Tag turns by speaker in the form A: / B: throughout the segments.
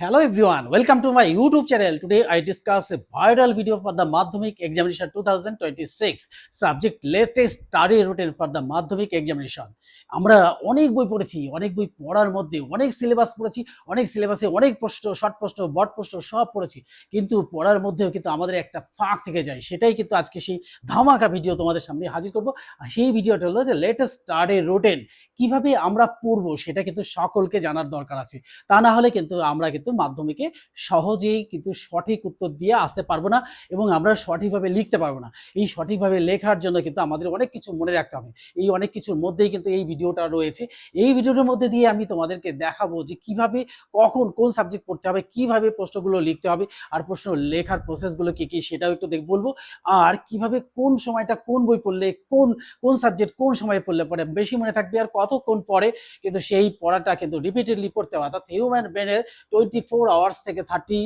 A: Hello everyone, welcome to my YouTube channel. Today I discuss a viral video for the Madhyamik examination 2026 subject latest study routine for the Madhyamik examination. আমরা অনেক বই পড়েছি অনেক বই পড়ার মধ্যে অনেক সিলেবাস পড়েছি অনেক সিলেবাসে অনেক প্রশ্ন শর্ট প্রশ্ন বট প্রশ্ন সব পড়েছি। কিন্তু পড়ার মধ্যেও কিন্তু আমাদের একটা ফাঁক থেকে যায়। সেটাই কিন্তু আজকে সেই ধামাকা ভিডিও তোমাদের সামনে হাজির করব। আর সেই ভিডিওটা হলো যে লেটেস্ট স্টাডি রুটিন কীভাবে আমরা পড়ব সেটা কিন্তু সকলকে জানার দরকার আছে। তা না হলে কিন্তু আমরা কিন্তু মাধ্যমিকে সহজেই কিন্তু সঠিক উত্তর দিয়ে আসতে পারব না এবং আমরা সঠিকভাবে লিখতে পারব না। এই সঠিকভাবে লেখার জন্য কিন্তু আমাদের অনেক কিছু মনে রাখতে হবে। এই অনেক কিছুর মধ্যেই কিন্তু এই ভিডিওটা রয়েছে। এই ভিডিওটার মধ্যে দিয়ে আমি তোমাদেরকে দেখাবো যে কীভাবে, কখন, কোন সাবজেক্ট পড়তে হবে, কীভাবে প্রশ্নগুলো লিখতে হবে, আর প্রশ্ন লেখার প্রসেসগুলো কী কী সেটাও একটু দেখ বলব। আর কীভাবে কোন সময়টা কোন বই পড়লে, কোন কোন সাবজেক্ট কোন সময়ে পড়লে পরে বেশি মনে থাকবে, আর কতক্ষণ পরে কিন্তু সেই পড়াটা কিন্তু রিপিটেডলি পড়তে হবে। অর্থাৎ হিউম্যান ব্রেনের টোয়েন্টি ফোর আওয়ার্স থেকে thirty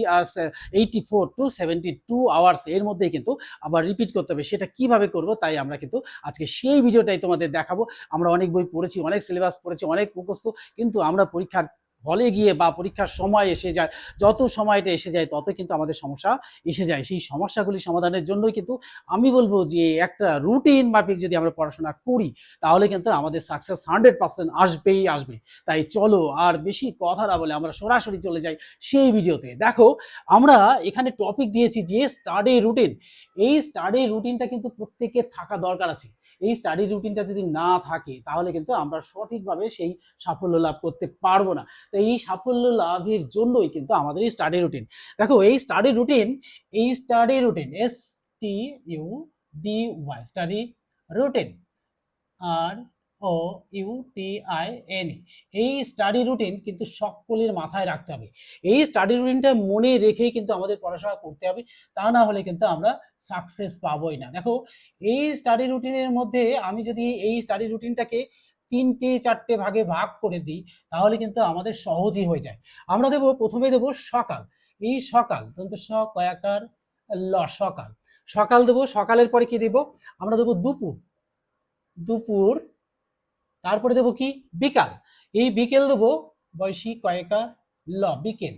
A: eighty four to seventy two hours এর মধ্যেই কিন্তু আবার রিপিট করতে হবে সেটা কীভাবে করব তাই আমরা কিন্তু আজকে সেই ভিডিওটাই তোমাদের দেখাবো আমরা অনেক বই পড়েছি অনেক সিলেবাস পড়েছি অনেক মুখস্থ কিন্তু আমরা পরীক্ষার হলে গিয়ে বা পরীক্ষার সময় এসে যায়, যত সময়টা এসে যায় তত কিন্তু আমাদের সমস্যা এসে যায়। সেই সমস্যাগুলি সমাধানের জন্যই কিন্তু আমি বলব যে একটা রুটিন মাফিক যদি আমরা পড়াশোনা করি, তাহলে কিন্তু আমাদের সাকসেস হান্ড্রেড পার্সেন্ট আসবেই আসবে। তাই চলো আর বেশি কথা না বলে আমরা সরাসরি চলে যাই সেই ভিডিওতে। দেখো, আমরা এখানে টপিক দিয়েছি যে স্টাডি রুটিন এই স্টাডি রুটিনটা কিন্তু প্রত্যেকের থাকা দরকার আছে। এই স্টাডি রুটিনটা যদি না থাকে, তাহলে কিন্তু আমরা সঠিকভাবে সেই সাফল্য লাভ করতে পারব না। তো এই সাফল্য লাভের জন্যই কিন্তু আমাদের এই স্টাডি রুটিন দেখো, এই স্টাডি রুটিন এই study routine S T U D Y study routine R O U T I N এই স্টাডি রুটিন কিন্তু সকলের মাথায় রাখতে হবে। এই স্টাডি রুটিনটা মনে রেখেই কিন্তু আমাদের পড়াশোনা করতে হবে, তা না হলে কিন্তু আমরা সাকসেস পাবোই না। দেখো, এই স্টাডি রুটিনের মধ্যে আমি যদি এই স্টাডি রুটিনটাকে তিনটে, চারটে ভাগে ভাগ করে দিই, তাহলে কিন্তু আমাদের সহজই হয়ে যায়। আমরা দেবো, প্রথমে দেবো সকাল। এই সকাল তন্ত স কয়াকার ল, সকাল। সকাল দেবো, সকালের পরে কি দেবো? আমরা দেবো দুপুর। দুপুর তারপরে দেবো কি? বিকাল। এই বিকেল দেবো বয়সী কয়েকার ল, বিকেল।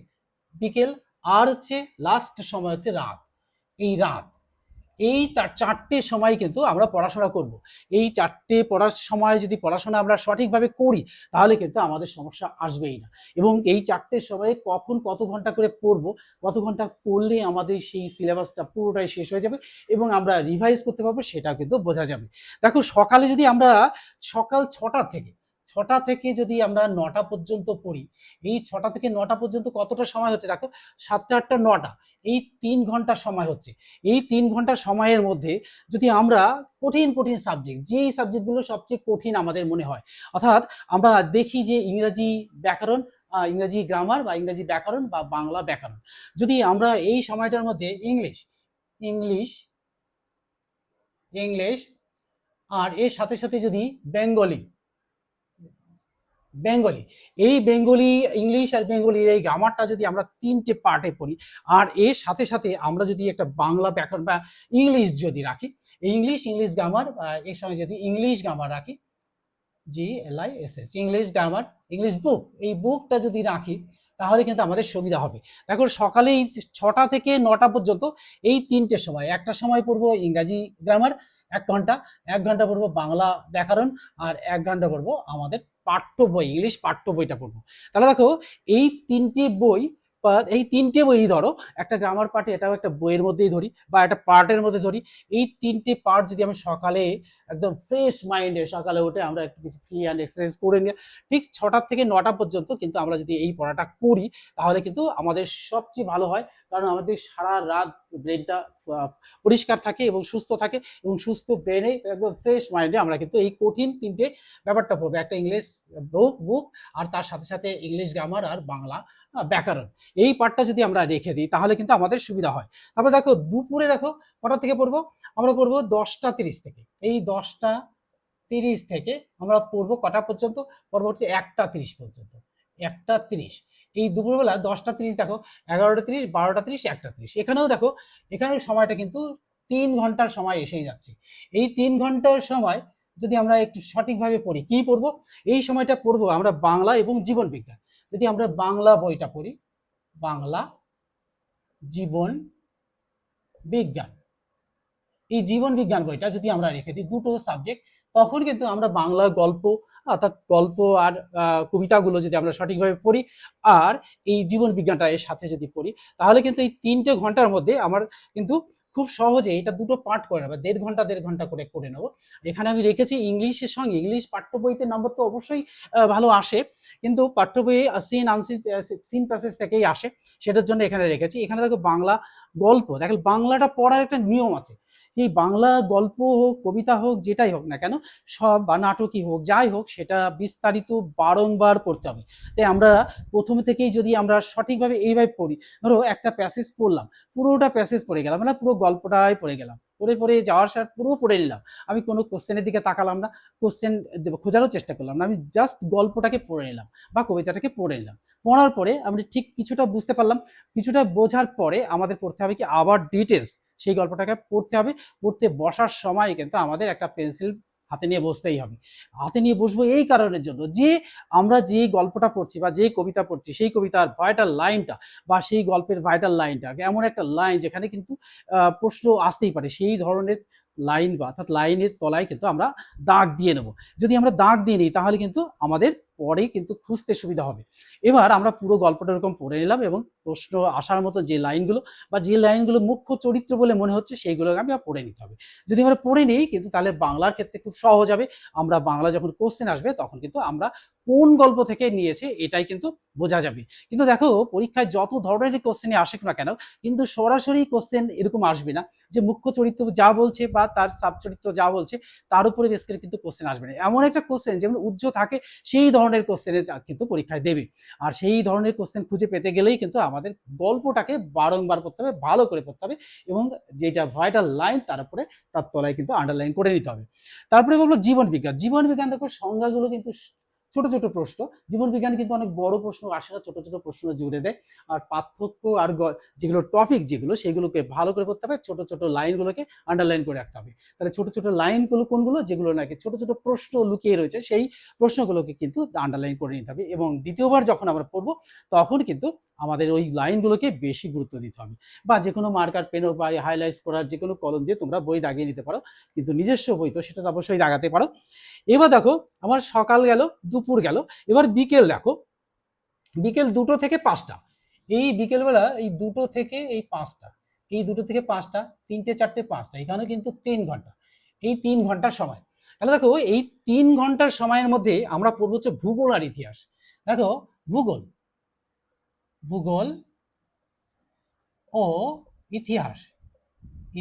A: বিকেল আর হচ্ছে লাস্ট সময় হচ্ছে রাত। এই রাত এই তার চারটে সময় কিন্তু আমরা পড়াশোনা করব। এই চারটে পড়ার সময় যদি পড়াশোনা আমরা সঠিকভাবে করি, তাহলে কিন্তু আমাদের সমস্যা আসবেই না। এবং এই চারটে সময়ে কখন কত ঘণ্টা করে পড়ব, কত ঘণ্টা পড়লে আমাদের সেই সিলেবাসটা পুরোটাই শেষ হয়ে যাবে এবং আমরা রিভাইজ করতে পারব সেটা কিন্তু বোঝা যাবে। দেখো, সকালে যদি আমরা সকাল ছটা থেকে ছটা থেকে যদি আমরা নটা পর্যন্ত পড়ি, এই ছটা থেকে নটা পর্যন্ত কতটা সময় হচ্ছে? দেখো, সাতটা, আটটা, নটা, এই তিন ঘণ্টা সময় হচ্ছে। এই তিন ঘণ্টা সময়ের মধ্যে যদি আমরা কঠিন কঠিন সাবজেক্ট যেই সাবজেক্টগুলো সবচেয়ে কঠিন আমাদের মনে হয়, অর্থাৎ আমরা দেখি যে ইংরাজি ব্যাকরণ ইংরাজি গ্রামার বা ইংরাজি ব্যাকরণ বা বাংলা ব্যাকরণ। যদি আমরা এই সময়টার মধ্যে ইংলিশ ইংলিশ ইংলিশ আর এর সাথে সাথে যদি বেঙ্গলি বেঙ্গলি। এই বেঙ্গলি, ইংলিশ আর বেঙ্গলির এই গ্রামারটা যদি আমরা তিনটে পার্টে পড়ি, আর এর সাথে সাথে আমরা যদি একটা বাংলা ব্যাকরণ বা ইংলিশ যদি রাখি ইংলিশ ইংলিশ গ্রামার এর সঙ্গে যদি ইংলিশ গ্রামার রাখি G L I S S English grammar English book এই বুকটা যদি রাখি, তাহলে কিন্তু আমাদের সুবিধা হবে। দেখো সকালেই ছটা থেকে নটা পর্যন্ত এই তিনটে সময়, একটা সময় পড়ব ইংরাজি গ্রামার এক ঘণ্টা এক ঘণ্টা পড়ব বাংলা ব্যাকরণ, আর এক ঘণ্টা পড়ব আমাদের পাঠ্য বই ইংলিশ পাঠ্য বইটা পড়ব। তাহলে দেখো, এই তিনটে বই এই তিনটে বই ধরো, একটা গ্রামার পার্টে এটাও একটা বইয়ের মধ্যেই ধরি, বা একটা পার্টের মধ্যে ধরি, এই তিনটে পার্ট যদি আমি সকালে একদম ফ্রেশ মাইন্ডে সকালে উঠে আমরা একটু কিছু ফ্রি অ্যান্ড এক্সারসাইজ করে নিয়ে ঠিক ছটার থেকে নটা পর্যন্ত কিন্তু আমরা যদি এই পড়াটা করি, তাহলে কিন্তু আমাদের সবচেয়ে ভালো হয় কারণ আমাদের সারা রাত ব্রেনটা পরিষ্কার থাকে এবং সুস্থ থাকে এবং সুস্থ ব্রেনে একদম ফ্রেশ মাইন্ডে আমরা কিন্তু এই কঠিন তিনটে ব্যাপারটা পড়ব। একটা ইংলিশ বুক বুক আর তার সাথে সাথে ইংলিশ গ্রামার আর বাংলা ব্যাকরণ। এই পার্টটা যদি আমরা রেখে দিই, তাহলে কিন্তু আমাদের সুবিধা হয়। তারপর দেখো, দুপুরে দেখো, কটা থেকে পড়ব? আমরা পড়ব দশটা তিরিশ থেকে। এই দশটা তিরিশ থেকে আমরা পড়ব কটা পর্যন্ত? পরবর্তী একটা তিরিশ পর্যন্ত। একটা তিরিশ। এই দুপুরবেলা দশটা তিরিশ দেখো, এগারোটা তিরিশ, বারোটা তিরিশ, একটা তিরিশ। এখানেও দেখো এখানেও সময়টা কিন্তু তিন ঘণ্টার সময় এসেই যাচ্ছে। এই তিন ঘণ্টার সময় যদি আমরা একটু সঠিকভাবে পড়ি, কি পড়ব? এই সময়টা পড়ব আমরা বাংলা এবং জীবন বিজ্ঞান। যদি আমরা বাংলা বইটা পড়ি, বাংলা জীবন বিজ্ঞান। এই জীবন বিজ্ঞান বইটা যদি আমরা রেখে দিই দুটো সাবজেক্ট, তখন কিন্তু আমরা বাংলা গল্প অর্থাৎ গল্প আর কবিতাগুলো যদি আমরা সঠিকভাবে পড়ি আর এই জীবন বিজ্ঞানটা এর সাথে যদি পড়ি, তাহলে কিন্তু এই তিনটে ঘণ্টার মধ্যে আমার কিন্তু খুব সহজে এটা দুটো পার্ট করে নেব। দেড় ঘণ্টা দেড় ঘণ্টা করে করে নেব। এখানে আমি রেখেছি ইংলিশের সঙ্গে, ইংলিশ পাঠ্য বইতে নম্বর তো অবশ্যই ভালো আসে। কিন্তু পাঠ্য বইয়ে সিন আনসিন সিন প্যাসেজ থেকেই আসে। সেটার জন্য এখানে রেখেছি। এখানে দেখো বাংলা গল্প দেখো বাংলাটা পড়ার একটা নিয়ম আছে। এই বাংলা গল্প হোক, কবিতা হোক, যেটাই হোক না কেন, সব বা নাটকই হোক, যাই হোক, সেটা বিস্তারিত বারংবার পড়তে হবে। তাই আমরা প্রথমে থেকেই যদি আমরা সঠিকভাবে এইভাবে পড়ি, ধরো একটা প্যাসেজ পড়লাম, পুরোটা প্যাসেজ পড়ে গেলাম মানে পুরো গল্পটাই পড়ে গেলাম। পড়ে পড়ে যাওয়ার সার পুরো পড়ে নিলাম। আমি কোনো কোশ্চেনের দিকে তাকালাম না কোশ্চেন খোঁজারও চেষ্টা করলাম না, আমি জাস্ট গল্পটাকে পড়ে নিলাম বা কবিতাটাকে পড়ে নিলাম। পড়ার পরে আমরা ঠিক কিছুটা বুঝতে পারলাম, কিছুটা বোঝার পরে আমাদের পড়তে হবে কি আবার ডিটেলস সেই গল্পটাকে পড়তে হবে। পড়তে বসার সময় কিন্তু আমাদের একটা পেন্সিল হাতে নিয়ে বসতেই হবে। হাতে নিয়ে বসবো এই কারণের জন্য যে আমরা যে গল্পটা পড়ছি বা যে কবিতা পড়ছি, সেই কবিতার ভাইটাল লাইনটা বা সেই গল্পের ভাইটাল লাইনটা এমন একটা লাইন যেখানে কিন্তু প্রশ্ন আসতেই পারে। সেই ধরনের লাইন বা অর্থাৎ লাইনের তলায় কিন্তু আমরা দাগ দিয়ে নেব। যদি আমরা দাগ দিয়ে নিই, তাহলে কিন্তু আমাদের পরে কিন্তু খুঁজতে সুবিধা হবে। এবার আমরা পুরো গল্পটা এরকম পড়ে নিলাম এবং প্রশ্ন আসার মতো যে লাইনগুলো বা যে লাইনগুলো মুখ্য চরিত্র বলে মনে হচ্ছে সেইগুলো আমি পড়ে নিতে হবে। যদি আমরা পড়ে নিই কিন্তু তাহলে বাংলার ক্ষেত্রে খুব সহজ হবে। আমরা বাংলা যখন কোশ্চেন আসবে তখন কিন্তু আমরা কোন গল্প থেকে নিয়েছে এটাই কিন্তু বোঝা যাবে। কিন্তু দেখো, পরীক্ষায় যত ধরনের কোশ্চেনই আসুক না কেন, কিন্তু সরাসরি কোশ্চেন এরকম আসবে না যে মুখ্য চরিত্র যা বলছে বা তার সাব চরিত্র যা বলছে, তার উপরে বেশ করে কিন্তু কোশ্চেন আসবে না। এমন একটা কোশ্চেন যেমন উজ্জ থাকে, সেই ধরনের কোশ্চেনে কিন্তু পরীক্ষায় দেবে। আর সেই ধরনের কোশ্চেন খুঁজে পেতে গেলেই কিন্তু আমাদের গল্পটাকে বারংবার পড়তে হবে, ভালো করে পড়তে হবে এবং যেটা ভাইটাল লাইন তার উপরে তার তলায় কিন্তু আন্ডারলাইন করে নিতে হবে। তারপরে বলব জীবন বিজ্ঞান। জীবন বিজ্ঞান দেখো, সংজ্ঞাগুলো কিন্তু ছোট ছোট প্রশ্ন। জীবন বিজ্ঞান কিন্তু অনেক বড় প্রশ্ন আসে না, ছোট ছোট প্রশ্ন জুড়ে দেয়। আর পার্থক্য আর যেগুলো টপিক যেগুলো, সেগুলোকে ভালো করে করতে হবে, ছোট ছোট লাইনগুলোকে আন্ডারলাইন করে রাখতে হবে। তাহলে ছোট ছোট লাইনগুলো কোনগুলো, যেগুলো নাকি ছোট ছোট প্রশ্ন লুকিয়ে রয়েছে, সেই প্রশ্নগুলোকে কিন্তু আন্ডারলাইন করে নিতে হবে এবং দ্বিতীয়বার যখন আমরা পড়ব, তখন কিন্তু আমাদের ওই লাইনগুলোকে বেশি গুরুত্ব দিতে হবে। বা যে কোনো মার্কার পেনও বা হাইলাইটস করার যে কোনো কলম দিয়ে তোমরা বই দাগিয়ে নিতে পারো, কিন্তু নিজস্ব বই তো সেটা তো অবশ্যই দাগাতে পারো। এবার দেখো, আমার সকাল গেল, দুপুর গেল, এবার বিকেল দেখো, বিকেল দুটো থেকে পাঁচটা। এই বিকেলবেলা এই দুটো থেকে এই পাঁচটা, এই দুটো থেকে পাঁচটা, তিনটে, চারটে, পাঁচটা, এখানে কিন্তু তিন ঘণ্টা, এই তিন ঘণ্টার সময়। তাহলে দেখো, এই তিন ঘণ্টার সময়ের মধ্যে আমরা পড়ব হচ্ছে ভূগোল আর ইতিহাস। দেখো, ভূগোল ভূগোল ও ইতিহাস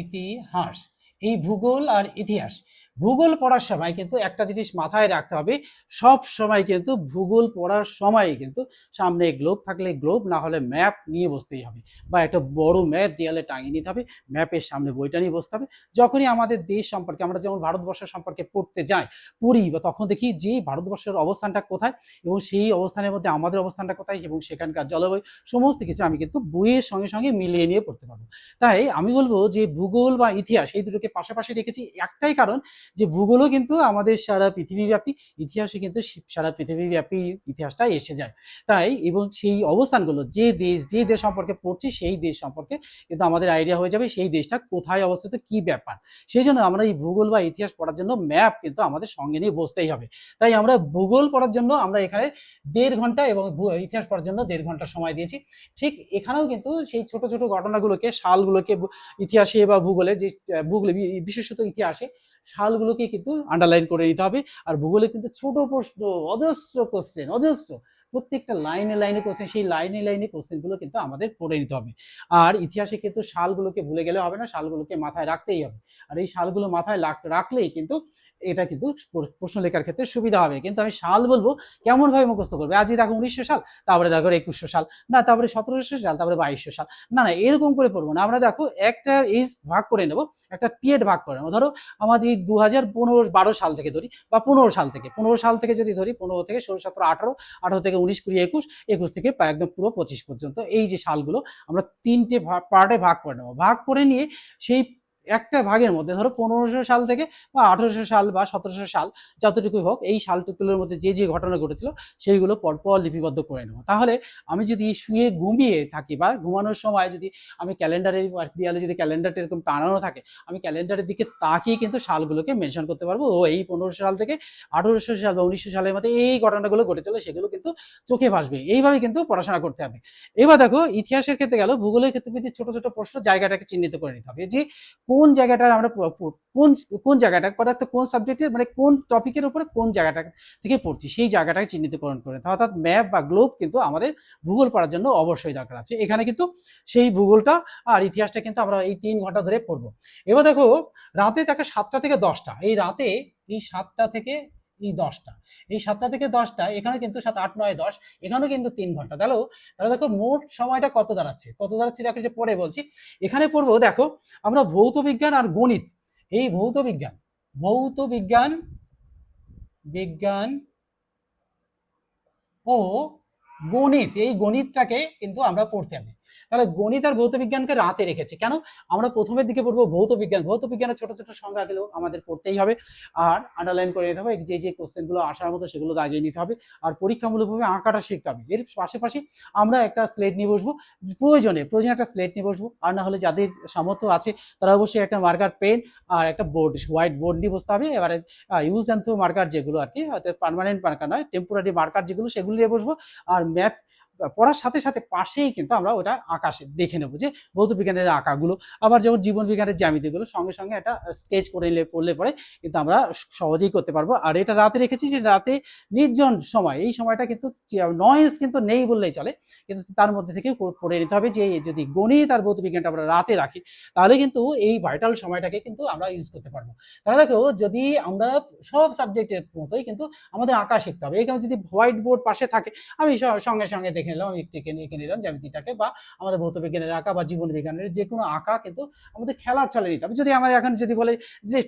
A: ইতিহাস, এই ভূগোল আর ইতিহাস। ভূগোল পড়ার সময় কিন্তু একটা জিনিস মাথায় রাখতে হবে, সব সময় কিন্তু ভূগোল পড়ার সময় কিন্তু সামনে গ্লোব থাকলে গ্লোব না হলে ম্যাপ নিয়ে বসতেই হবে বা একটা বড় ম্যাপ দেয়ালে টাঙিয়ে নিতে হবে ম্যাপের সামনে বইটা নিয়ে বসতে হবে। যখনই আমাদের দেশ সম্পর্কে, আমরা যেমন ভারতবর্ষের সম্পর্কে পড়তে যাই, পড়ি, বা তখন দেখি যে ভারতবর্ষের অবস্থানটা কোথায় এবং সেই অবস্থানের মধ্যে আমাদের অবস্থানটা কোথায় এবং সেখানকার জলবায়ু, সমস্ত কিছু আমি কিন্তু বইয়ের সঙ্গে সঙ্গে মিলিয়ে নিয়ে পড়তে পারব। তাই আমি বলব যে ভূগোল বা ইতিহাস এই দুটোকে পাশাপাশি রেখেছি, একটাই কারণ যে ভূগোলও কিন্তু আমাদের সারা পৃথিবীব্যাপী, ইতিহাসে কিন্তু সারা পৃথিবীব্যাপী ইতিহাসটা এসে যায়। তাই এবং সেই অবস্থানগুলো, যে দেশ যে দেশ সম্পর্কে পড়ছি, সেই দেশ সম্পর্কে কিন্তু আমাদের আইডিয়া হয়ে যাবে সেই দেশটা কোথায় অবস্থিত, কি ব্যাপার। সেই জন্য আমরা এই ভূগোল বা ইতিহাস পড়ার জন্য ম্যাপ কিন্তু আমাদের সঙ্গে নিয়ে বসতেই হবে। তাই আমরা ভূগোল পড়ার জন্য আমরা এখানে দেড় ঘণ্টা এবং ইতিহাস পড়ার জন্য দেড় ঘণ্টা সময় দিয়েছি। ঠিক এখানেও কিন্তু সেই ছোট ছোট ঘটনাগুলোকে, সালগুলোকে, ইতিহাসে বা ভূগোলে যে ভূগোলে বিশেষত ইতিহাসে সালগুলোকে কিন্তু আন্ডারলাইন করে নিতে হবে। আর ভূগোলে কিন্তু ছোট প্রশ্ন, অজস্র কোশ্চেন অজস্র। প্রত্যেকটা লাইনে লাইনে কোশ্চেন সেই লাইনে লাইনে কোশ্চেনগুলো কিন্তু আমাদের পড়ে নিতে হবে। আর ইতিহাসে কিন্তু সালগুলোকে ভুলে গেলে হবে না সালগুলোকে মাথায় রাখতেই হবে। আর এই সালগুলো মাথায় রাখলেই কিন্তু এটা কিন্তু প্রশ্ন লেখার ক্ষেত্রে সুবিধা হবে। কিন্তু আমি সাল বলব কেমন ভাবে মুখস্থ করবে? আজই দেখো উনিশশো সাল, তারপরে দেখো একুশশো সাল, না, তারপরে সতেরোশো সাল, তারপরে বাইশশো সাল। না না, এরকম করে পড়ব না। আমরা দেখো একটা এজ ভাগ করে নেব, একটা পিরিয়ড ভাগ করে নেব। ধরো আমাদের দু হাজার পনেরো, বারো সাল থেকে ধরি, বা পনেরো সাল থেকে। পনেরো সাল থেকে যদি ধরি, পনেরো থেকে ষোলো, সতেরো, আঠারো আঠারো থেকে উনিশ, কুড়ি, একুশ একুশ থেকে একদম পুরো পঁচিশ পর্যন্ত। এই যে সালগুলো আমরা তিনটে পার্টে ভাগ করে নেব। ভাগ করে নিয়ে সেই একটা ভাগের মধ্যে, ধরো পনেরোশো সাল থেকে বা আঠেরোশো সাল বা সতেরোশো সাল যতটুকু হোক, এই সালটুকুলোর মধ্যে যে যে ঘটনা ঘটেছিল, সেইগুলো পরপর লিপিবদ্ধ করে নেব। তাহলে আমি যদি শুয়ে ঘুমিয়ে থাকি বা ঘুমানোর সময় যদি আমি ক্যালেন্ডারে দেয়ালে যদি ক্যালেন্ডারটা এরকম টানানো থাকে, আমি ক্যালেন্ডারের দিকে তাকিয়ে কিন্তু সালগুলোকে মেনশন করতে পারব। ও, এই পনেরোশো সাল থেকে আঠেরোশো সাল বা উনিশশো সালের মধ্যে এই ঘটনাগুলো ঘটেছিল, সেগুলো কিন্তু চোখে ভাসবে। এইভাবে কিন্তু পড়াশোনা করতে হবে। এবার দেখো, ইতিহাসের ক্ষেত্রে গেল, ভূগোলের ক্ষেত্রে কিন্তু ছোট ছোট প্রশ্ন জায়গাটাকে চিহ্নিত করে নিতে হবে যে কোন জায়গাটার আমরা কোন কোন জায়গাটা, অর্থাৎ কোন সাবজেক্টের মানে কোন টপিকের উপরে কোন জায়গাটা থেকে পড়ছি, সেই জায়গাটাকে চিহ্নিতকরণ করে। অর্থাৎ ম্যাপ বা গ্লোব কিন্তু আমাদের ভূগোল পড়ার জন্য অবশ্যই দরকার আছে। এখানে কিন্তু সেই ভূগোলটা আর ইতিহাসটা কিন্তু আমরা এই তিন ঘণ্টা ধরে পড়ব। এবার দেখো, রাতে থাকে সাতটা থেকে দশটা। এই রাতে এই সাতটা থেকে এই দশটা। এই সাতটা থেকে দশটা, এখানে কিন্তু সাত, আট, নয়, দশ, এখানেও কিন্তু তিন ঘণ্টা। তাহলে তাহলে দেখো মোট সময়টা কত দাঁড়াচ্ছে? কত দাঁড়াচ্ছে দেখো যে পরে বলছি। এখানে পড়ব, দেখো, আমরা ভৌত বিজ্ঞান আর গণিত। এই ভৌত বিজ্ঞান ভৌত বিজ্ঞান বিজ্ঞান ও গণিত, এই গণিতটাকে কিন্তু আমরা পড়তে হবে। তাহলে গণিত আর ভৌত বিজ্ঞানকে রাতে রেখেছি। কেন? আমরা প্রথমের দিকে পড়ব ভৌত বিজ্ঞান। ভৌত বিজ্ঞানের ছোট ছোট সংখ্যা গুলো আমাদের পড়তেই হবে। আর আন্ডারলাইন করে নিতে হবে যে যে কোশ্চেনগুলো আসার মতো সেগুলো দাগিয়ে নিতে হবে। আর পরীক্ষামূলকভাবে আঁকাটা শিখতে হবে। এর পাশাপাশি আমরা একটা স্লেট নিয়ে বসবো। প্রয়োজনে প্রয়োজনে একটা স্লেট নিয়ে বসবো। আর না হলে যাদের সামর্থ্য আছে, তারা অবশ্যই একটা মার্কার পেন আর একটা বোর্ড হোয়াইট বোর্ড নিয়ে বসতে হবে। এবারে ইউজ অ্যান্ড থ্রো মার্কার যেগুলো আর কি পার্মানেন্ট মার্কার নয় টেম্পোরারি মার্কার যেগুলো, সেগুলো নিয়ে বসবো। আর ম্যাথ পড়ার সাথে সাথে পাশেই কিন্তু আমরা ওটা আকাশে দেখে নেব যে ভৌত বিজ্ঞানের আঁকাগুলো, আবার যেমন জীবন বিজ্ঞানের জ্যামিতিগুলো সঙ্গে সঙ্গে একটা স্কেচ করে নিলে পড়লে পরে কিন্তু আমরা সহজেই করতে পারব। আর এটা রাতে রেখেছি যে রাতে নির্জন সময়, এই সময়টা কিন্তু নয়েজ কিন্তু নেই বললেই চলে, কিন্তু তার মধ্যে থেকে পড়ে নিতে হবে যে যদি গণিত আর ভৌত বিজ্ঞানটা আমরা রাতে রাখি, তাহলে কিন্তু এই ভাইটাল সময়টাকে কিন্তু আমরা ইউজ করতে পারব। তাহলে দেখো, যদি আমরা সব সাবজেক্টের মতোই কিন্তু আমাদের আঁকা শিখতে হবে। এখানে যদি হোয়াইট বোর্ড পাশে থাকে, আমি সঙ্গে সঙ্গে দেখে নিলাম আমি একটু এঁকে এঁকে নিলাম, জ্যামিতিটাকে বা আমাদের ভৌত বিজ্ঞানের আঁকা বা জীবন বিজ্ঞানের যে কোনো আঁকা কিন্তু আমাদের খেলা চলে নিতে হবে। যদি আমাদের এখন যদি বলে যে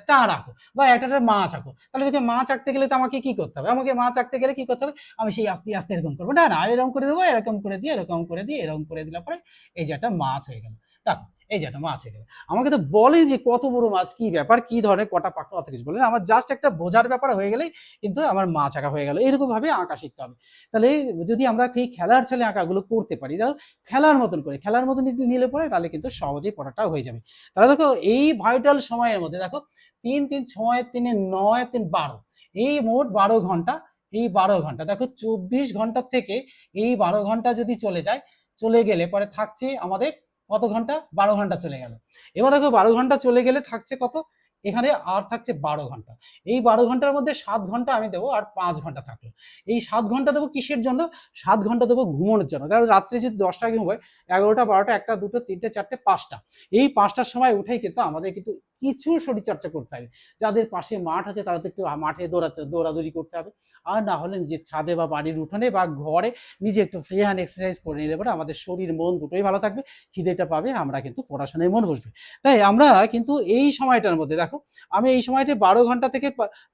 A: স্টার আঁকো বা একটা মাছ আঁকো, তাহলে যদি মাছ আঁকতে গেলে তো আমাকে কি করতে হবে? আমাকে মাছ আঁকতে গেলে কি করতে হবে? আমি সেই আস্তে আস্তে এরকম করব। না না, এরকম করে দেবো, এরকম করে দিয়ে, এরকম করে দিয়ে, এরকম করে দিলে পরে এই যে একটা মাছ হয়ে গেল। দেখো এই যে একটা মাছ গেল আমাকে তো বলে যে কত বড় মাছ, কি ব্যাপার, কি ধরনের, কটা পাখা অত কিছু বলে আমার জাস্ট একটা বোঝার ব্যাপার হয়ে গেলেই কিন্তু আমার মাছ আঁকা হয়ে গেল। এরকম ভাবে আঁকা শিখতে হবে। তাহলে যদি আমরা এই খেলার ছলে আঁকাগুলো করতে পারি তাহলে খেলার মতন করে, খেলার মতন নিলে পরে তাহলে কিন্তু সহজেই পড়াটা হয়ে যাবে। তাহলে দেখো এই ভাইটাল সময়ের মধ্যে দেখো, তিন তিন, ছয়, তিনে, নয়, তিন, বারো, এই মোট বারো ঘণ্টা, এই বারো ঘণ্টা, দেখো চব্বিশ ঘণ্টার থেকে এই বারো ঘণ্টা যদি চলে যায়, চলে গেলে পরে থাকছে আমাদের কত ঘণ্টা? বারো ঘণ্টা চলে গেল। এবার দেখো বারো ঘণ্টা চলে গেলে থাকছে কত? এখানে আর থাকছে বারো ঘণ্টা। এই বারো ঘণ্টার মধ্যে সাত ঘণ্টা আমি দেবো আর পাঁচ ঘণ্টা থাকল। এই সাত ঘণ্টা দেবো কিসের জন্য? সাত ঘণ্টা দেবো ঘুমানোর জন্য। কারণ রাত্রে যদি দশটা ঘুম হয়, এগারোটা, বারোটা, একটা, দুটো, তিনটে, চারটে, পাঁচটা। এই পাঁচটার সময় উঠেই কিন্তু আমাদের কিন্তু কিছু শরীরচর্চা করতে হবে। যাদের পাশে মাঠ আছে, তারা তো একটু মাঠে দৌড়াচ্ছে দৌড়াদৌড়ি করতে হবে। আর না হলে নিজের ছাদে বা বাড়ির উঠোনে বা ঘরে নিজে একটু ফ্রি হ্যান্ড এক্সারসাইজ করে নিলে পরে আমাদের শরীর, মন দুটোই ভালো থাকবে। খিদেটা পাবে, আমরা কিন্তু পড়াশোনায় মন বসবে। তাই আমরা কিন্তু এই সময়টার মধ্যে, দেখো, আমি এই সময়টা বারো ঘণ্টা থেকে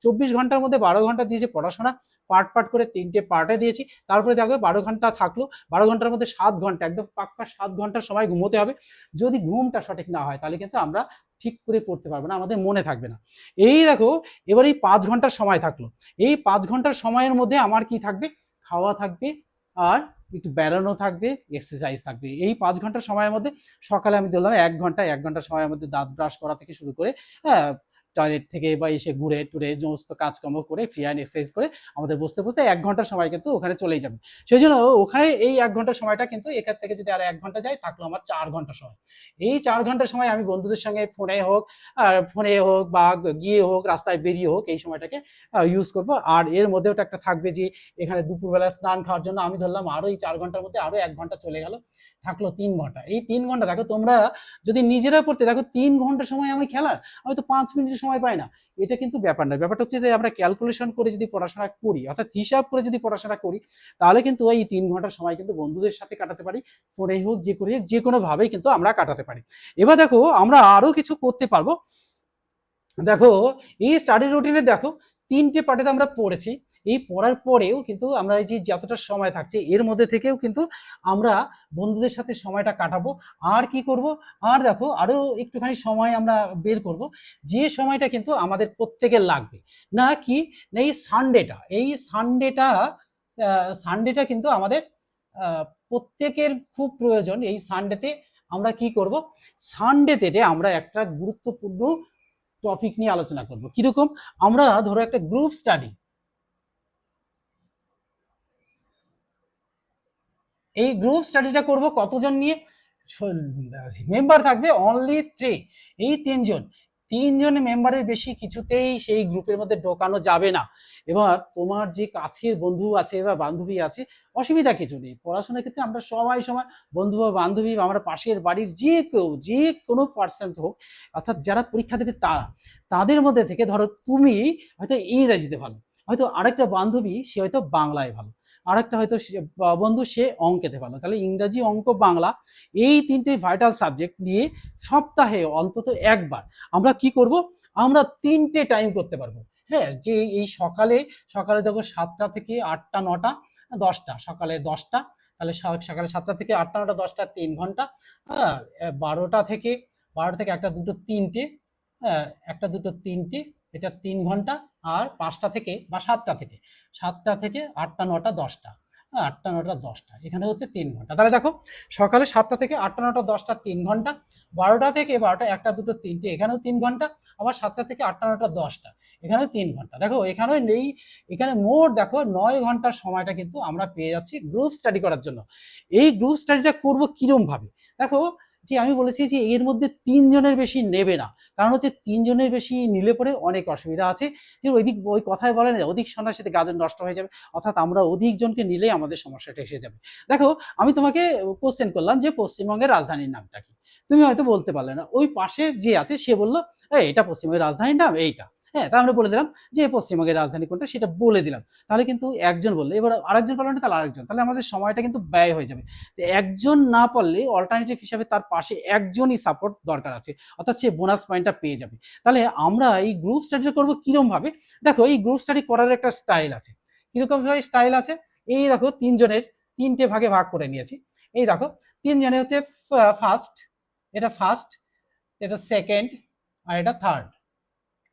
A: চব্বিশ ঘণ্টার মধ্যে বারো ঘণ্টা দিয়েছি পড়াশোনা, পার্ট পার্ট করে তিনটে পার্টে দিয়েছি, তারপরে দেখো বারো ঘণ্টা থাকল, বারো ঘণ্টার মধ্যে সাত ঘণ্টা, একদম পাক্কা সাত ঘণ্টার সময় ঘুমোতে হবে। যদি ঘুমটা সঠিক না হয়, তাহলে কিন্তু আমরা ঠিক করে পড়তে পারবে না, আমাদের মনে থাকবে না। এই দেখো, এবার এই পাঁচ ঘণ্টার সময় থাকল। এই পাঁচ ঘণ্টার সময়ের মধ্যে আমার কি থাকবে? খাওয়া থাকবে আর একটু বেড়ানো থাকবে এক্সারসাইজ থাকবে। এই পাঁচ ঘণ্টার সময়ের মধ্যে সকালে আমি দিলাম এক ঘণ্টা, এক ঘণ্টার সময়ের মধ্যে দাঁত ব্রাশ করা থেকে শুরু করে হ্যাঁ টয়লেট থেকে বা এসে ঘুরে টুরে সমস্ত কাজকর্ম করে ফ্রি হ্যান্ড এক্সারসাইজ করে আমাদের বসতে বসতে এক ঘণ্টার সময় কিন্তু ওখানে চলেই যাবে। সেই জন্য ওখানে এই এক ঘণ্টার সময়টা কিন্তু এখান থেকে যদি আর এক ঘণ্টা যায়, থাকল আমার চার ঘণ্টা সময়। এই চার ঘণ্টার সময় আমি বন্ধুদের সঙ্গে ফোনে হোক, আর ফোনে হোক বা গিয়ে হোক, রাস্তায় বেরিয়ে হোক, এই সময়টাকে ইউজ করব। আর এর মধ্যেও একটা থাকবে যে, এখানে দুপুরবেলা স্নান খাওয়ার জন্য আমি ধরলাম আরও এই চার ঘণ্টার মধ্যে আরও এক ঘণ্টা চলে গেল। থাকল তিন ঘণ্টা। এই তিন ঘণ্টা দেখো তোমরা যদি নিজেরা পড়তে, দেখো তিন ঘণ্টা সময় আমি খেলার, আমি তো পাঁচ মিনিটের সময় পাই না। এটা কিন্তু ব্যাপার না ব্যাপারটা হচ্ছে যে আমরা ক্যালকুলেশন করে যদি পড়াশোনা করি, অর্থাৎ হিসাব করে যদি পড়াশোনা করি, তাহলে কিন্তু এই তিন ঘণ্টার সময় কিন্তু বন্ধুদের সাথে কাটাতে পারি ফোনে হোক, যে করে হোক, যে কোনো ভাবেই কিন্তু আমরা কাটাতে পারি। এবার দেখো আমরা আরও কিছু করতে পারব। দেখো, এই স্টাডি রুটিনে দেখো
B: তিনটে পার্টে আমরা পড়েছি। এই পড়ার পরেও কিন্তু আমরা এই যে যতটা সময় থাকছে, এর মধ্যে থেকেও কিন্তু আমরা বন্ধুদের সাথে সময়টা কাটাবো। আর কি করব? আর দেখো আরও একটুখানি সময় আমরা বের করব। যে সময়টা কিন্তু আমাদের প্রত্যেকের লাগবে। না কি? না, এই সানডেটা এই সানডেটা সানডেটা কিন্তু আমাদের প্রত্যেকের খুব প্রয়োজন। এই সানডেতে আমরা কি করব? সানডেতে আমরা একটা গুরুত্বপূর্ণ টপিক নিয়ে আলোচনা করব। কীরকম? আমরা ধরো একটা গ্রুপ স্টাডি এই গ্রুপ স্টাডিটা করব কতজন নিয়ে? মেম্বার থাকবে অনলি থ্রি এই তিনজন। তিনজন মেম্বারের বেশি কিছুতেই সেই গ্রুপের মধ্যে ঢোকানো যাবে না। এবার তোমার যে কাছের বন্ধু আছে বা বান্ধবী আছে, অসুবিধা কিছু নেই। পড়াশোনার ক্ষেত্রে আমরা সবাই সময় বন্ধু বা বান্ধবী বা আমরা পাশের বাড়ির যে কেউ, যে কোনো পার্সেন্ট হোক, অর্থাৎ যারা পরীক্ষা দেবে তারা, তাদের মধ্যে থেকে ধরো তুমি হয়তো ইংরাজিতে ভালো, হয়তো আরেকটা বান্ধবী সে হয়তো বাংলায় ভালো। আরেকটা হয়তো বন্ধু সে অঙ্কেতে ভালো তাহলে ইংরাজি অঙ্ক বাংলা, এই তিনটে ভাইটাল সাবজেক্ট নিয়ে সপ্তাহে অন্তত একবার আমরা কি করব? আমরা তিনটে টাইম করতে পারব। হ্যাঁ যে এই সকালে সকালে দেখো সাতটা থেকে আটটা, নটা, দশটা, সকালে দশটা, তাহলে সকালে সাতটা থেকে আটটা, নটা, দশটা, তিন ঘণ্টা হ্যাঁ বারোটা থেকে বারোটা থেকে একটা দুটো তিনটে হ্যাঁ একটা দুটো তিনটে এটা তিন ঘণ্টা আর পাঁচটা থেকে বা সাতটা থেকে। সাতটা থেকে আটটা, নটা, দশটা। হ্যাঁ আটটা, নটা, দশটা। এখানে হচ্ছে তিন ঘণ্টা। তাহলে দেখো, সকালে সাতটা থেকে আটটা, নটা, দশটা তিন ঘণ্টা, বারোটা থেকে বারোটা, একটা, দুটো, তিনটে, এখানেও তিন ঘণ্টা, আবার সাতটা থেকে আটটা, নটা, দশটা, এখানেও তিন ঘণ্টা। দেখো, এখানেও নেই, এখানে মোট দেখো, নয় ঘণ্টার সময়টা কিন্তু আমরা পেয়ে যাচ্ছি গ্রুপ স্টাডি করার জন্য। এই গ্রুপ স্টাডিটা করব কিরম ভাবে দেখো যে আমি বলেছি যে এর মধ্যে তিনজনের বেশি নেবে না। কারণ হচ্ছে তিনজনের বেশি নিলে পরে অনেক অসুবিধা আছে। যে ওই দিক ওই কথায় বলে না অধিক সন্ন্যার সাথে গাজন নষ্ট হয়ে যাবে অর্থাৎ আমরা অধিক জনকে নিলে আমাদের সমস্যাটা এসে যাবে। দেখো আমি তোমাকে কোশ্চেন করলাম যে পশ্চিমবঙ্গের রাজধানীর নামটা কি? তুমি হয়তো বলতে পারলে না। ওই পাশে যে আছে সে বলল "এই, এটা পশ্চিমবঙ্গের রাজধানীর নাম এইটা। হ্যাঁ তা আমরা বলে দিলাম যে পশ্চিমবঙ্গের রাজধানী কোনটা সেটা বলে দিলাম। তাহলে কিন্তু একজন বললে, এবার আরেকজন পারল না তাহলে আরেকজন। তাহলে আমাদের সময়টা কিন্তু ব্যয় হয়ে যাবে। একজন না পারলে অল্টারনেটিভ হিসাবে তার পাশে একজনই সাপোর্ট দরকার আছে, অর্থাৎ সে বোনাস পয়েন্টটা পেয়ে যাবে। তাহলে আমরা এই গ্রুপ স্টাডিটা করব কিরম ভাবে? দেখো, এই গ্রুপ স্টাডি করার একটা স্টাইল আছে। কীরকম স্টাইল আছে? এই দেখো, তিনজনের তিনটে ভাগে ভাগ করে নিয়েছি। এই দেখো, তিনজনে হচ্ছে ফার্স্ট এটা ফার্স্ট এটা সেকেন্ড আর এটা থার্ড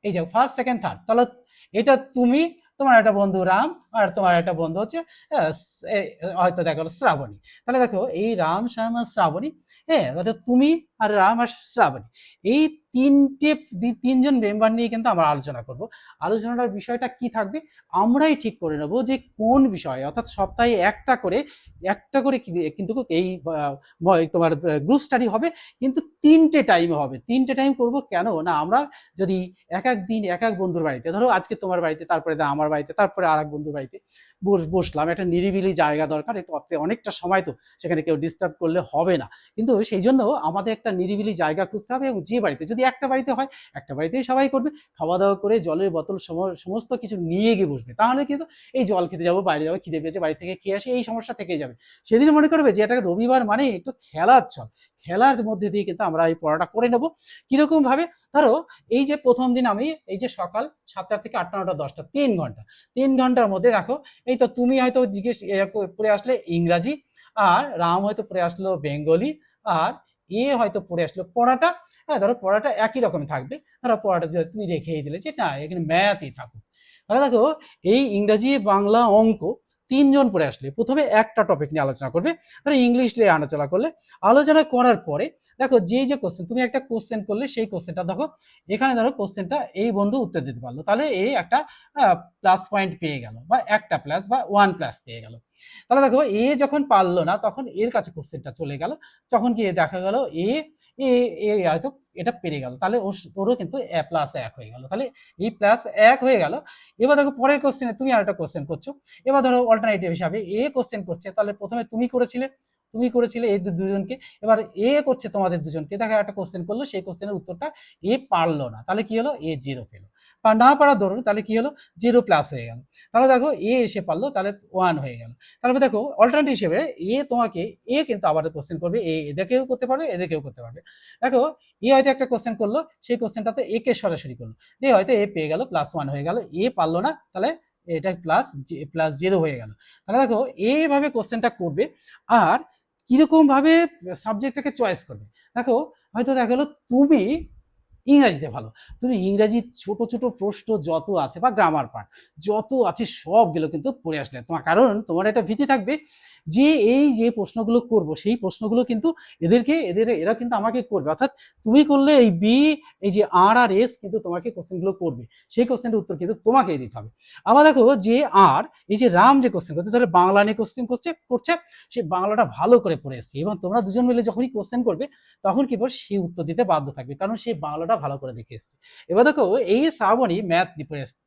B: এই যে ফার্স্ট সেকেন্ড থার্ড তাহলে এটা তুমি তোমার একটা বন্ধু রাম আর তোমার একটা বন্ধু হচ্ছে এ, হয়তো দেখো শ্রাবণী। তাহলে দেখো এই রাম শ্যাম আর শ্রাবণী হ্যাঁ তাহলে তুমি আর রাম আর শ্রাবণী এই তিনটে তিনজন মেম্বার নিয়ে কিন্তু আমরা আলোচনা করব। আলোচনাটার বিষয়টা কি থাকবে? আমরাই ঠিক করে নেব যে কোন বিষয় অর্থাৎ সপ্তাহে একটা করে একটা করে কিন্তু এই তোমার গ্রুপ স্টাডি হবে কিন্তু তিনটে টাইম হবে। তিনটে টাইম করব কেন? না আমরা যদি এক এক দিন এক এক বন্ধুর বাড়িতে ধরো আজকে তোমার বাড়িতে তারপরে আমার বাড়িতে তারপরে আর এক বন্ধুর বাড়িতে বস- বসলাম। একটা নিরিবিলি জায়গা দরকার একটু অনেকটা সময় তো সেখানে কেউ ডিস্টার্ব করলে হবে না। কিন্তু সেই জন্য আমাদের একটা নিরিবিলি জায়গা খুঁজতে হবে এবং যে বাড়িতে, যদি একটা বাড়িতে হয়, একটা বাড়িতেই সবাই করবে। খাওয়া দাওয়া করে জলের বোতল সম- সমস্ত কিছু নিয়ে গিয়ে বসবে। তাহলে কিন্তু এই জল খেতে যাব, বাইরে যাব, খিদে পেয়েছে, বাড়ি থেকে খেয়ে আসে, এই সমস্যা থেকে যাবে। সেদিন মনে করবে যে, এটা রবিবার মানে একটু খেলার ছল। খেলার মধ্যে দিয়ে কিন্তু আমরা এই পড়াটা করে নেব। কীরকম ভাবে? ধরো, এই যে প্রথম দিন আমি এই যে সকাল সাতটা থেকে আটটা, নটা, দশটা, তিন ঘণ্টা, তিন ঘণ্টার মধ্যে দেখো, এই তো তুমি হয়তো জিজ্ঞেস পড়ে আসলে ইংরাজি, আর রাম হয়তো পড়ে আসলো বেঙ্গলি, আর এ হয়তো পড়ে আসলো পড়াটা। হ্যাঁ ধরো পড়াটা একই রকম থাকবে। ধরো পড়াটা তুমি রেখেই দিলে যে না, এখানে ম্যাথই থাকুক। তাহলে দেখো, এই ইংরাজি বাংলা অঙ্ক তিনজন পড়ে আসলে প্রথমে একটা টপিক নিয়ে আলোচনা করবে ধরো ইংলিশ নিয়ে আলোচনা করলে। আলোচনা করার পরে, দেখো যে যে কোশ্চেন তুমি একটা কোশ্চেন করলে, সেই কোশ্চেনটা দেখো, এখানে ধরো কোশ্চেনটা এই বন্ধু উত্তর দিতে পারল। তাহলে এই একটা প্লাস পয়েন্ট পেয়ে গেল, বা একটা প্লাস বা ওয়ান প্লাস পেয়ে গেল। তাহলে দেখো এ যখন পারল না, তখন এর কাছে কোশ্চেনটা চলে গেল। তখন কি দেখা গেল, এ এ এ হয়তো এটা পেরে গেল। তাহলে ওর ওরও কিন্তু এ প্লাস এক হয়ে গেল। তাহলে এই প্লাস এক হয়ে গেল। এবার দেখো পরের কোশ্চেনে তুমি আর একটা কোশ্চেন করছ। এবার ধরো অল্টারনেটিভ হিসাবে এ কোশ্চেন করছে। তাহলে প্রথমে তুমি করেছিলে তুমি করেছিলে এই দুজনকে। এবার এ করছে তোমাদের দুজনকে। দেখো একটা কোশ্চেন করল, সেই কোশ্চেনের উত্তরটা এ পারল না। তাহলে কি হলো? এ জিরো পেল। না পারার ধরুন, তাহলে কি হলো? জিরো প্লাস হয়ে গেল। তাহলে দেখো এ এসে পারল, তাহলে ওয়ান হয়ে গেল। তারপরে দেখো অল্টারনেটিভ হিসেবে এ তোমাকে এ কিন্তু আবার কোশ্চেন করবে এ এদেরকেও করতে পারবে এদেরকেও করতে পারবে। দেখো এ হয়তো একটা কোশ্চেন করল, সেই কোশ্চেনটাতে এ কে সরাসরি করল। এ হয়তো এ পেয়ে গেল প্লাস ওয়ান হয়ে গেল এ পারল না, তাহলে এটা প্লাস প্লাস জিরো হয়ে গেল। তাহলে দেখো এইভাবে কোশ্চেনটা করবে, আর কীরকম ভাবে সাবজেক্টটাকে চয়েস করবে। দেখো, হয়তো দেখা গেলো তুমি ইংরাজিতে ভালো। তুমি ইংরাজি ছোট ছোট প্রশ্ন যত আছে বা গ্রামার পার্ট যত আছে সবগুলো কিন্তু পড়ে আসলে। তোমার কারণ, তোমার একটা ভীতি থাকবে যে এই যে প্রশ্নগুলো করব, সেই প্রশ্নগুলো কিন্তু এদেরকে, এদের, এরা কিন্তু আমাকে করবে। অর্থাৎ তুমি করলে এই বি এই যে আর আর এস কিন্তু তোমাকে কোশ্চেনগুলো করবে। সেই কোশ্চেনের উত্তর কিন্তু তোমাকেই দিতে হবে। আবার দেখো যে আর এই যে রাম যে কোশ্চেন করছে, তাহলে বাংলা নিয়ে কোশ্চেন করছে করছে, সে বাংলাটা ভালো করে পড়ে এসছে। এবং তোমরা দুজন মিলে যখনই কোশ্চেন করবে, তখন কি বল সে উত্তর দিতে বাধ্য থাকবে। কারণ সে বাংলাটা ভালো করে দেখে এসছে। এবার দেখো, এই শ্রাবণী ম্যাথ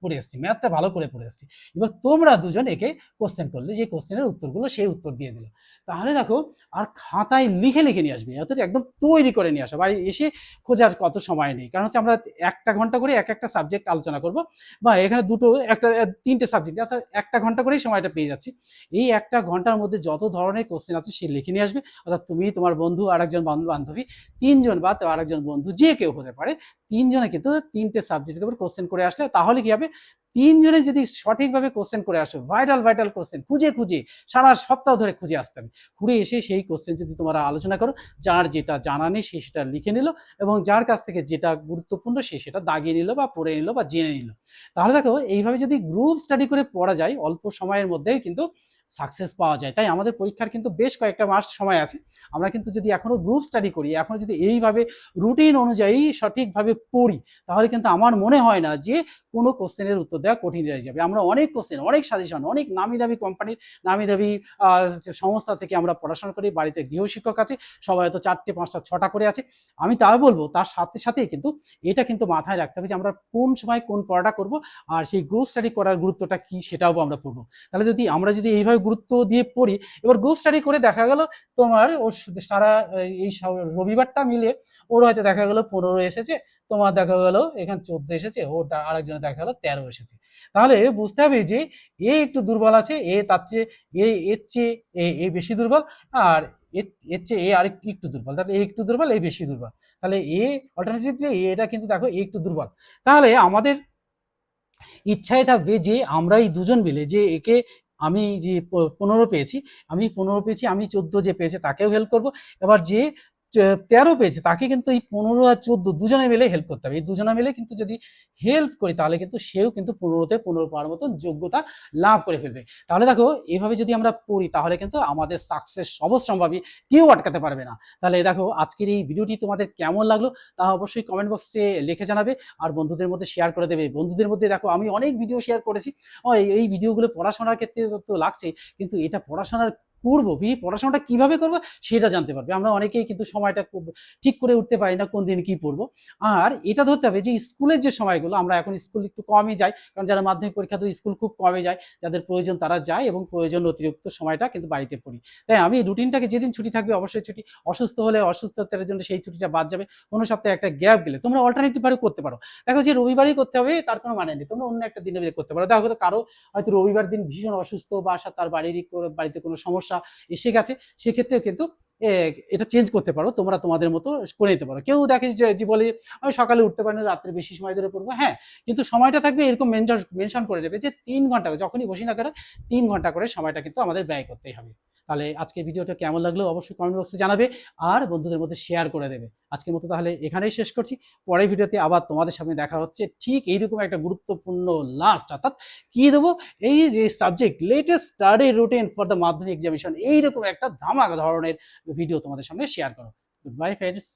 B: পড়ে এসছে ম্যাথটা ভালো করে পড়ে এসছে। এবার তোমরা দুজন একে কোশ্চেন করলে, যে কোশ্চেনের উত্তরগুলো সেই উত্তর দিয়ে দিল। তাহলে দেখো, আর খাতায় লিখে লিখে নিয়ে আসবে অর্থাৎ একদম তৈরি করে নিয়ে আসা। বাড়ি এসে খোঁজার কত সময় নেই। কারণ হচ্ছে আমরা একটা ঘণ্টা করে এক একটা সাবজেক্ট আলোচনা করব, বা এখানে দুটো, একটা, তিনটে সাবজেক্ট অর্থাৎ একটা ঘণ্টা করেই সময়টা পেয়ে যাচ্ছি। এই একটা ঘণ্টার মধ্যে যত ধরনের কোশ্চেন আছে সে লিখে নিয়ে আসবে। অর্থাৎ তুমি, তোমার বন্ধু, আরেকজন বন্ধু বান্ধবী, তিনজন বা আরেকজন বন্ধু যে কেউ হতে পারে তিনজনে কিন্তু তিনটে সাবজেক্টের উপর কোশ্চেন করে আসলে তাহলে কি হবে? তিনজনে যদি সঠিকভাবে কোশ্চেন করে আসো ভাইটাল ভাইটাল কোশ্চেন খুঁজে খুঁজে, সারা সপ্তাহ ধরে খুঁজে আসতে হবে। ঘুরে এসে সেই কোশ্চেন যদি তোমরা আলোচনা করো, যার যেটা জানা নেই সে সেটা লিখে নিল এবং যার কাছ থেকে যেটা গুরুত্বপূর্ণ সে সেটা দাগিয়ে নিল বা পড়ে নিল বা জেনে নিল। তাহলে দেখো, এইভাবে যদি গ্রুপ স্টাডি করে পড়া যায়, অল্প সময়ের মধ্যেই কিন্তু সাকসেস পাওয়া যায়। তাই আমাদের পরীক্ষার কিন্তু বেশ কয়েকটা মাস সময় আছে। আমরা কিন্তু যদি এখনও গ্রুপ স্টাডি করি, এখনও যদি এইভাবে রুটিন অনুযায়ী সঠিকভাবে পড়ি, তাহলে কিন্তু আমার মনে হয় না যে কোনো কোশ্চেনের উত্তর দেওয়া কঠিন হয়ে যাবে। আমরা অনেক কোশ্চেন, অনেক সাজেশন অনেক নামি দামি কোম্পানির নামি দামি সংস্থা থেকে আমরা পড়াশোনা করি, বাড়িতে গৃহশিক্ষক আছে, সবাই হয়তো চারটে, পাঁচটা, ছটা করে আছে। আমি তাও বলব, তার সাথে সাথেই কিন্তু এটা কিন্তু মাথায় রাখতে হবে যে আমরা কোন সময় কোন পড়াটা করব আর সেই গ্রুপ স্টাডি করার গুরুত্বটা কি সেটাও আমরা পড়ব। তাহলে যদি আমরা যদি এইভাবে গুরুত্ব দিয়ে পড়ি, এবার গ্রুপ স্টাডি করে দেখা গেল তোমার ওর সারা, এই রবিবারটা মিলে ওর হয়তো দেখা গেল পনেরো এসেছে তোমার দেখা গেল, এখানে চোদ্দ এসেছে ওর আরেকজনের দেখা গেল, তেরো এসেছে। তাহলে বুঝতে হবে যে, এ একটু দুর্বল আছে, এ তার চেয়ে, এ, এর চেয়ে, এ এ বেশি দুর্বল, আর এর- চেয়ে এ আর একটু দুর্বল। তাহলে এ একটু দুর্বল, এ বেশি দুর্বল। তাহলে এ অল্টারনেটিভলি এটা কিন্তু দেখো এ একটু দুর্বল। তাহলে আমাদের ইচ্ছায় থাকবে যে আমরা এই দুজন মিলে যে, একে আমি যে, পনেরো পেয়েছি, আমি পনেরো পেয়েছি, আমি চোদ্দ যে পেয়েছে, তাকেও হেল্প করব। এবার যে তেরো পেয়েছে, তাকে কিন্তু এই পনেরো আর চোদ্দ দুজনে মিলে হেল্প করতে হবে। এই দুজনে মিলে কিন্তু যদি হেল্প করি, তাহলে কিন্তু সেও কিন্তু পনেরোতে পনেরো পাওয়ার মতো যোগ্যতা লাভ করে ফেলবে। তাহলে দেখো, এভাবে যদি আমরা পড়ি, তাহলে কিন্তু আমাদের সাকসেস অবশ্যম্ভাবী কেউ আটকাতে পারবে না। তাহলে দেখো, আজকের এই ভিডিওটি তোমাদের কেমন লাগল, তা অবশ্যই কমেন্ট বক্সে লিখে জানাবে, আর বন্ধুদের মধ্যে শেয়ার করে দেবে। বন্ধুদের মধ্যে দেখো, আমি অনেক ভিডিও শেয়ার করেছি। এই ভিডিওগুলো পড়াশোনার ক্ষেত্রে তো লাগছে, কিন্তু এটা পড়াশোনার করব? এই পড়াশোনাটা কীভাবে করব সেটা জানতে পারবে। আমরা অনেকেই কিন্তু সময়টা খুব ঠিক করে উঠতে পারি না কোন দিন কি পড়ব। আর এটা ধরতে হবে যে স্কুলের যে সময়গুলো, আমরা এখন স্কুল একটু কমই যাই, কারণ যারা মাধ্যমিক পরীক্ষা তো স্কুল খুব কমে যায়, যাদের প্রয়োজন তারা যায় এবং প্রয়োজন অতিরিক্ত সময়টা কিন্তু বাড়িতে পড়ি। তাই আমি রুটিনটাকে যেদিন ছুটি থাকবে অবশ্যই ছুটি, অসুস্থ হলে অসুস্থতার জন্য সেই ছুটিটা বাদ যাবে, কোনো সপ্তাহে একটা গ্যাপ গেলে। তোমরা অল্টারনেটিভ ভাবে করতে পারো। দেখো যে রবিবারই করতে হবে, তার কোনো মানে নেই। তোমরা অন্য একটা দিনে করতে পারো। দেখো কারও হয়তো রবিবার দিন ভীষণ অসুস্থ বা তার বাড়ির বাড়িতে কোনো সমস্যা এসে গেছে, সেক্ষেত্রেও কিন্তু এটা চেঞ্জ করতে পারো, তোমরা তোমাদের মতো করে নিতে পারো। কেউ দেখে যে বলে, আমি সকালে উঠতে পারি না, রাত্রে বেশি সময় ধরে পড়ব। হ্যাঁ কিন্তু সময়টা থাকবে এরকম মেনশন করে নেবে যে, তিন ঘণ্টা, যখনই বসি না কেন, তিন ঘণ্টা করে সময়টা কিন্তু আমাদের ব্যয় করতেই হবে। তাহলে আজকে ভিডিওটা কেমন লাগল অবশ্যই কমেন্ট বক্সে জানাবে আর বন্ধুদের মধ্যে শেয়ার করে দেবে। আজকের মতো তাহলে এখানেই শেষ করছি। পরের ভিডিওতে আবার তোমাদের সামনে দেখা হচ্ছে ঠিক এইরকম একটা গুরুত্বপূর্ণ লাস্ট অর্থাৎ কি দেবো? এই যে subject latest study routine for the Madhyamik examination এইরকম একটা ধামাক ধরনের ভিডিও তোমাদের সামনে শেয়ার করো। Good bye friends